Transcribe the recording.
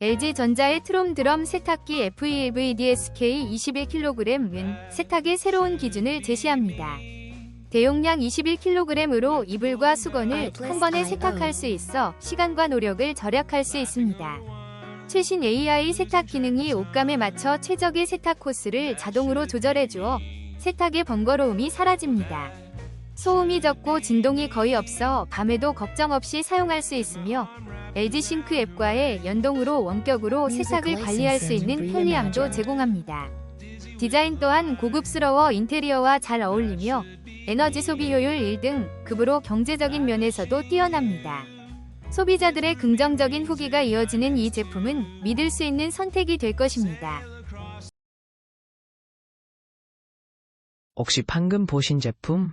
LG전자의 트롬 드럼 세탁기 FEVDSK 21kg은 세탁의 새로운 기준을 제시합니다. 대용량 21kg으로 이불과 수건을 한 번에 세탁할 수 있어 시간과 노력을 절약할 수 있습니다. 최신 AI 세탁 기능이 옷감에 맞춰 최적의 세탁 코스를 자동으로 조절해주어 세탁의 번거로움이 사라집니다. 소음이 적고 진동이 거의 없어 밤에도 걱정 없이 사용할 수 있으며 LG 싱크 앱과의 연동으로 원격으로 세탁을 관리할 수 있는 편리함도 제공합니다. 디자인 또한 고급스러워 인테리어와 잘 어울리며 에너지 소비 효율 1등 급으로 경제적인 면에서도 뛰어납니다. 소비자들의 긍정적인 후기가 이어지는 이 제품은 믿을 수 있는 선택이 될 것입니다. 혹시 방금 보신 제품